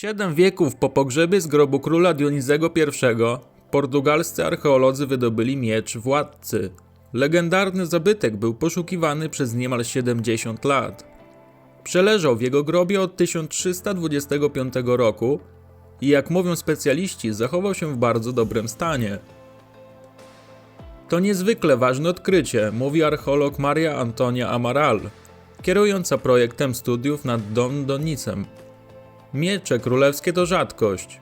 Siedem wieków po pogrzebie z grobu króla Dionizego I portugalscy archeolodzy wydobyli miecz władcy. Legendarny zabytek był poszukiwany przez niemal 70 lat. Przeleżał w jego grobie od 1325 roku i jak mówią specjaliści, zachował się w bardzo dobrym stanie. To niezwykle ważne odkrycie, mówi archeolog Maria Antonia Amaral, kierująca projektem studiów nad Don Donicem. Miecze królewskie to rzadkość.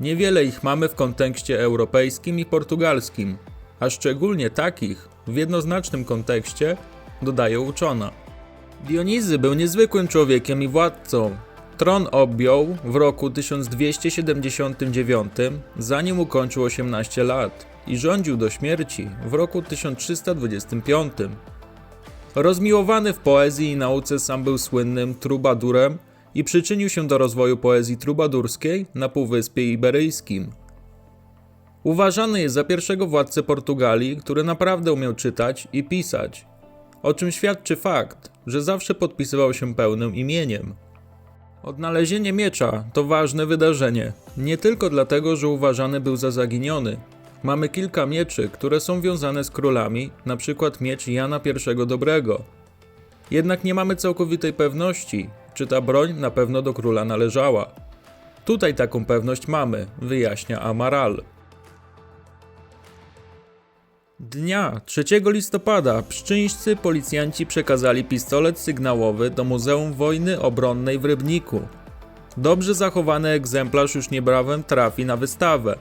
Niewiele ich mamy w kontekście europejskim i portugalskim, a szczególnie takich w jednoznacznym kontekście, dodaje uczona. Dionizy był niezwykłym człowiekiem i władcą. Tron objął w roku 1279, zanim ukończył 18 lat, i rządził do śmierci w roku 1325. Rozmiłowany w poezji i nauce sam był słynnym trubadurem i przyczynił się do rozwoju poezji trubadurskiej na Półwyspie Iberyjskim. Uważany jest za pierwszego władcę Portugalii, który naprawdę umiał czytać i pisać, o czym świadczy fakt, że zawsze podpisywał się pełnym imieniem. Odnalezienie miecza to ważne wydarzenie, nie tylko dlatego, że uważany był za zaginiony. Mamy kilka mieczy, które są wiązane z królami, przykład miecz Jana I Dobrego. Jednak nie mamy całkowitej pewności, czy ta broń na pewno do króla należała. Tutaj taką pewność mamy, wyjaśnia Amaral. Dnia 3 listopada pszczyńscy policjanci przekazali pistolet sygnałowy do Muzeum Wojny Obronnej w Rybniku. Dobrze zachowany egzemplarz już niebawem trafi na wystawę.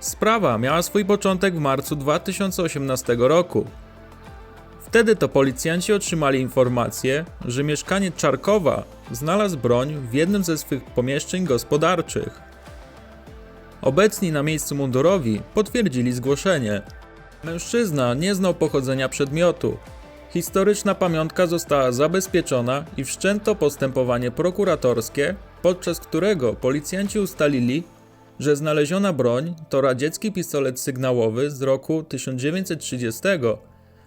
Sprawa miała swój początek w marcu 2018 roku. Wtedy to policjanci otrzymali informację, że mieszkaniec Czarkowa znalazł broń w jednym ze swych pomieszczeń gospodarczych. Obecni na miejscu mundurowi potwierdzili zgłoszenie. Mężczyzna nie znał pochodzenia przedmiotu. Historyczna pamiątka została zabezpieczona i wszczęto postępowanie prokuratorskie, podczas którego policjanci ustalili, że znaleziona broń to radziecki pistolet sygnałowy z roku 1930,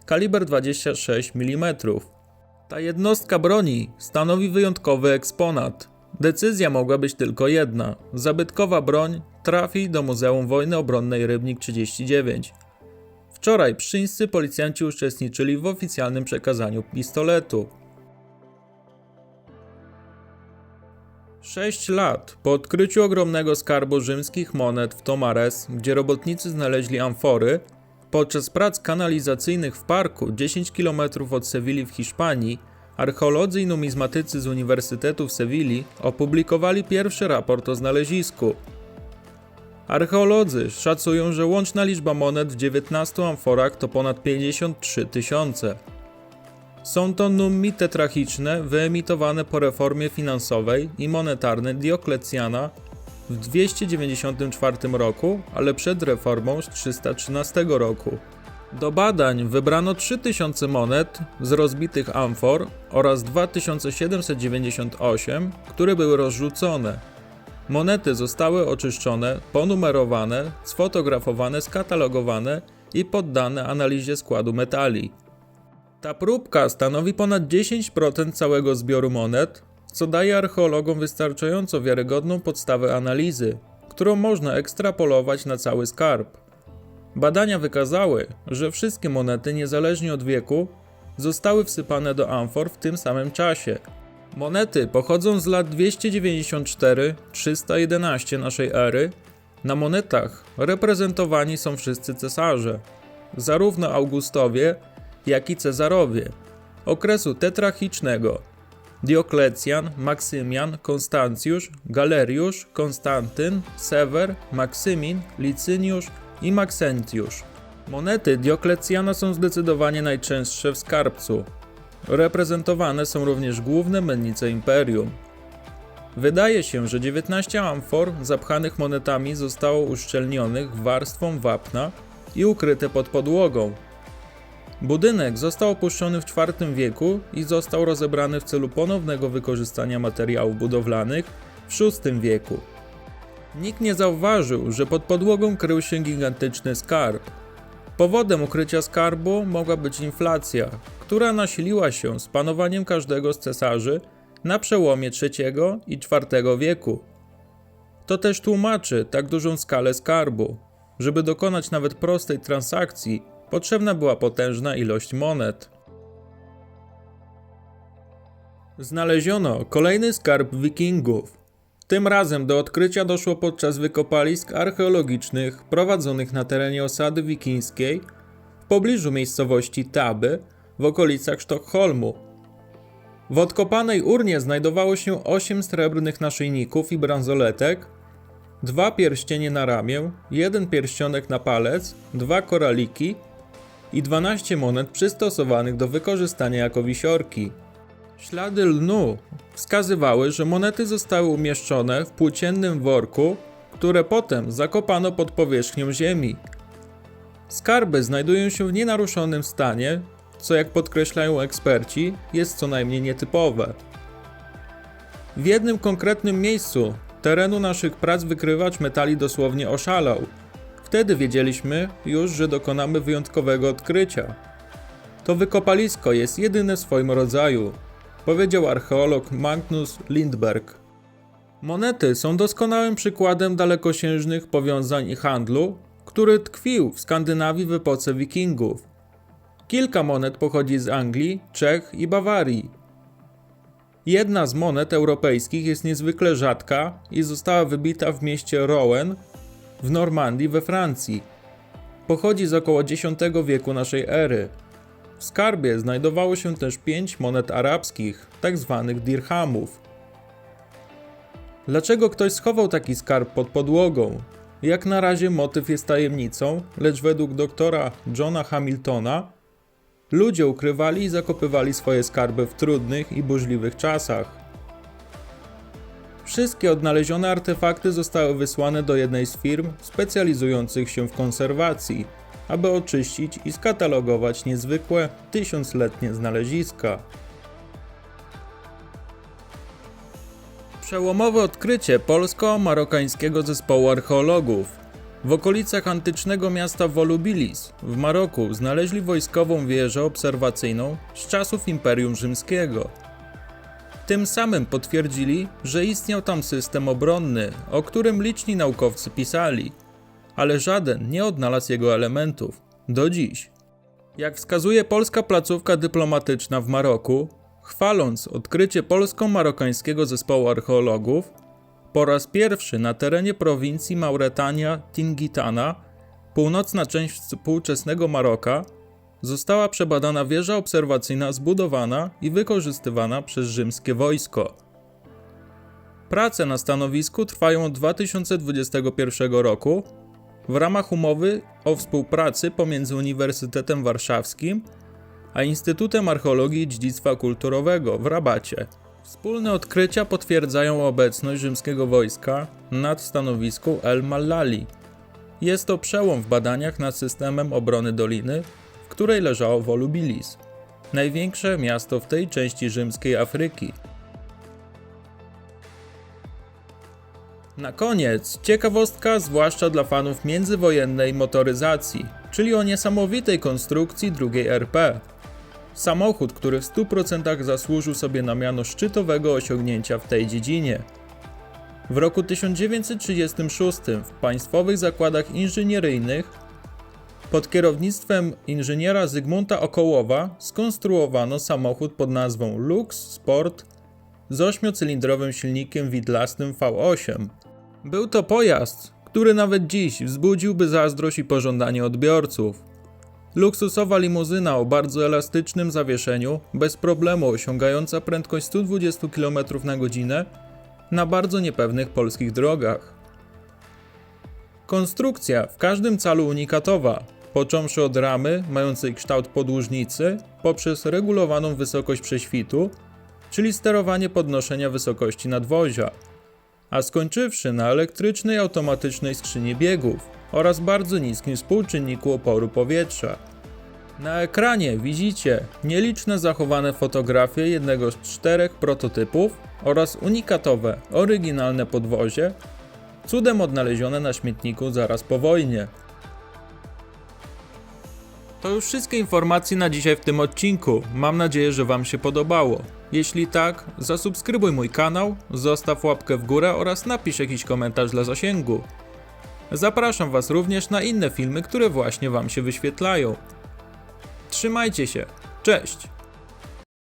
kaliber 26 mm. Ta jednostka broni stanowi wyjątkowy eksponat. Decyzja mogła być tylko jedna. Zabytkowa broń trafi do Muzeum Wojny Obronnej Rybnik 39. Wczoraj pszczyńscy policjanci uczestniczyli w oficjalnym przekazaniu pistoletu. Sześć lat po odkryciu ogromnego skarbu rzymskich monet w Tomares, gdzie robotnicy znaleźli amfory, podczas prac kanalizacyjnych w parku 10 km od Sewilli w Hiszpanii, archeolodzy i numizmatycy z Uniwersytetu w Sewilli opublikowali pierwszy raport o znalezisku. Archeolodzy szacują, że łączna liczba monet w 19 amforach to ponad 53 tysiące. Są to nummi tetrachiczne wyemitowane po reformie finansowej i monetarnej Dioklecjana w 294 roku, ale przed reformą z 313 roku. Do badań wybrano 3000 monet z rozbitych amfor oraz 2798, które były rozrzucone. Monety zostały oczyszczone, ponumerowane, sfotografowane, skatalogowane i poddane analizie składu metali. Ta próbka stanowi ponad 10% całego zbioru monet, co daje archeologom wystarczająco wiarygodną podstawę analizy, którą można ekstrapolować na cały skarb. Badania wykazały, że wszystkie monety, niezależnie od wieku, zostały wsypane do amfor w tym samym czasie. Monety pochodzą z lat 294-311 naszej ery. Na monetach reprezentowani są wszyscy cesarze, zarówno Augustowie, jak i Cezarowie, okresu tetrachicznego. Dioklecjan, Maksymian, Konstancjusz, Galeriusz, Konstantyn, Sewer, Maksymin, Licyniusz i Maksentiusz. Monety Dioklecjana są zdecydowanie najczęstsze w skarbcu. Reprezentowane są również główne mennice imperium. Wydaje się, że 19 amfor zapchanych monetami zostało uszczelnionych warstwą wapna i ukryte pod podłogą. Budynek został opuszczony w IV wieku i został rozebrany w celu ponownego wykorzystania materiałów budowlanych w VI wieku. Nikt nie zauważył, że pod podłogą krył się gigantyczny skarb. Powodem ukrycia skarbu mogła być inflacja, która nasiliła się z panowaniem każdego z cesarzy na przełomie III i IV wieku. To też tłumaczy tak dużą skalę skarbu. Żeby dokonać nawet prostej transakcji, potrzebna była potężna ilość monet. Znaleziono kolejny skarb wikingów. Tym razem do odkrycia doszło podczas wykopalisk archeologicznych prowadzonych na terenie osady wikińskiej w pobliżu miejscowości Taby w okolicach Sztokholmu. W odkopanej urnie znajdowało się 8 srebrnych naszyjników i bransoletek, dwa pierścienie na ramię, jeden pierścionek na palec, dwa koraliki i 12 monet przystosowanych do wykorzystania jako wisiorki. Ślady lnu wskazywały, że monety zostały umieszczone w płóciennym worku, które potem zakopano pod powierzchnią ziemi. Skarby znajdują się w nienaruszonym stanie, co jak podkreślają eksperci, jest co najmniej nietypowe. W jednym konkretnym miejscu terenu naszych prac wykrywacz metali dosłownie oszalał. Wtedy wiedzieliśmy już, że dokonamy wyjątkowego odkrycia. To wykopalisko jest jedyne w swoim rodzaju, powiedział archeolog Magnus Lindberg. Monety są doskonałym przykładem dalekosiężnych powiązań i handlu, który tkwił w Skandynawii w epoce wikingów. Kilka monet pochodzi z Anglii, Czech i Bawarii. Jedna z monet europejskich jest niezwykle rzadka i została wybita w mieście Rouen w Normandii we Francji. Pochodzi z około X wieku naszej ery. W skarbie znajdowało się też pięć monet arabskich, tak zwanych dirhamów. Dlaczego ktoś schował taki skarb pod podłogą? Jak na razie motyw jest tajemnicą, lecz według doktora Johna Hamiltona ludzie ukrywali i zakopywali swoje skarby w trudnych i burzliwych czasach. Wszystkie odnalezione artefakty zostały wysłane do jednej z firm specjalizujących się w konserwacji, aby oczyścić i skatalogować niezwykłe, tysiącletnie znaleziska. Przełomowe odkrycie polsko-marokańskiego zespołu archeologów. W okolicach antycznego miasta Volubilis w Maroku znaleźli wojskową wieżę obserwacyjną z czasów Imperium Rzymskiego. Tym samym potwierdzili, że istniał tam system obronny, o którym liczni naukowcy pisali, ale żaden nie odnalazł jego elementów do dziś. Jak wskazuje polska placówka dyplomatyczna w Maroku, chwaląc odkrycie polsko-marokańskiego zespołu archeologów, po raz pierwszy na terenie prowincji Mauretania Tingitana, północna część współczesnego Maroka, została przebadana wieża obserwacyjna zbudowana i wykorzystywana przez rzymskie wojsko. Prace na stanowisku trwają od 2021 roku w ramach umowy o współpracy pomiędzy Uniwersytetem Warszawskim a Instytutem Archeologii i Dziedzictwa Kulturowego w Rabacie. Wspólne odkrycia potwierdzają obecność rzymskiego wojska nad stanowisku El Malali. Jest to przełom w badaniach nad systemem obrony doliny, w której leżało Volubilis, największe miasto w tej części rzymskiej Afryki. Na koniec ciekawostka zwłaszcza dla fanów międzywojennej motoryzacji, czyli o niesamowitej konstrukcji drugiej RP. Samochód, który w 100% zasłużył sobie na miano szczytowego osiągnięcia w tej dziedzinie. W roku 1936 w państwowych zakładach inżynieryjnych pod kierownictwem inżyniera Zygmunta Okołowa skonstruowano samochód pod nazwą Lux Sport z ośmiocylindrowym silnikiem widlastym V8. Był to pojazd, który nawet dziś wzbudziłby zazdrość i pożądanie odbiorców. Luksusowa limuzyna o bardzo elastycznym zawieszeniu, bez problemu osiągająca prędkość 120 km na godzinę na bardzo niepewnych polskich drogach. Konstrukcja w każdym calu unikatowa, począwszy od ramy mającej kształt podłużnicy, poprzez regulowaną wysokość prześwitu, czyli sterowanie podnoszenia wysokości nadwozia, a skończywszy na elektrycznej automatycznej skrzyni biegów oraz bardzo niskim współczynniku oporu powietrza. Na ekranie widzicie nieliczne zachowane fotografie jednego z czterech prototypów oraz unikatowe, oryginalne podwozie, cudem odnalezione na śmietniku zaraz po wojnie. To już wszystkie informacje na dzisiaj w tym odcinku. Mam nadzieję, że Wam się podobało. Jeśli tak, zasubskrybuj mój kanał, zostaw łapkę w górę oraz napisz jakiś komentarz dla zasięgu. Zapraszam Was również na inne filmy, które właśnie Wam się wyświetlają. Trzymajcie się. Cześć!